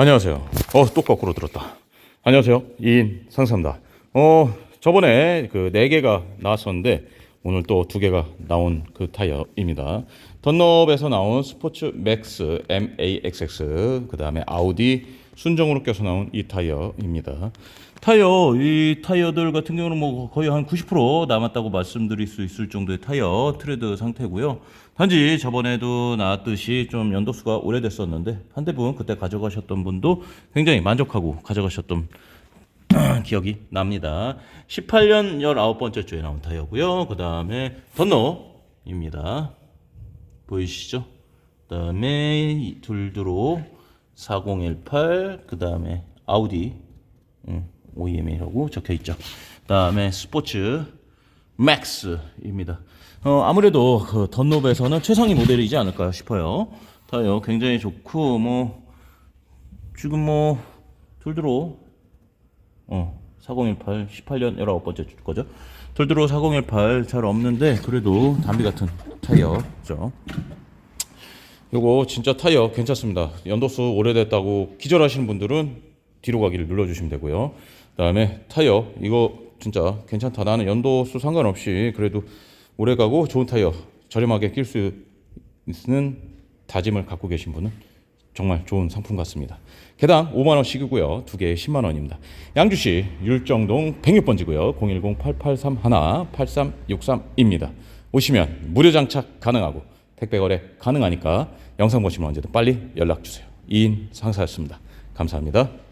안녕하세요. 어, 또 거꾸로 들었다. 안녕하세요. 이인 상사입니다. 어, 저번에 그네 개가 나왔었는데 오늘 또두 개가 나온 그 타이어입니다. 던럽에서 나온 스포츠 맥스 MAXX 그 다음에 아우디 순정으로 껴서 나온 이 타이어입니다. 타이어 이 타이어들 같은 경우는 뭐 거의 한 90% 남았다고 말씀드릴 수 있을 정도의 타이어 트레드 상태고요. 단지 저번에도 나왔듯이 좀 연도수가 오래됐었는데 한 대분 그때 가져가셨던 분도 굉장히 만족하고 가져가셨던 기억이 납니다. 18년 19번째 주에 나온 타이어고요. 그 다음에 던너입니다. 보이시죠? 그 다음에 둘두로 4018, 그 다음에 아우디 음, OEM이라고 적혀 있죠. 그 다음에 스포츠 맥스입니다. 어, 아무래도 그 던노브에서는 최상위 모델이지 않을까 싶어요. 타이어 굉장히 좋고 뭐 지금 뭐 둘두로 어, 4018 18년 19번째 줄 거죠. 돌드로 4018 잘 없는데 그래도 담비 같은 타이어죠. 요거 진짜 타이어 괜찮습니다. 연도수 오래됐다고 기절하시는 분들은 뒤로 가기를 눌러주시면 되고요. 그다음에 타이어 이거 진짜 괜찮다. 나는 연도수 상관없이 그래도 오래 가고 좋은 타이어 저렴하게 낄 수 있는 다짐을 갖고 계신 분은 정말 좋은 상품 같습니다. 개당 5만 원씩이고요. 두 개에 10만 원입니다. 양주시 율정동 106번지고요. 010-8831-8363입니다. 오시면 무료 장착 가능하고 택배 거래 가능하니까 영상 보시면 언제든 빨리 연락 주세요. 이인 상사였습니다. 감사합니다.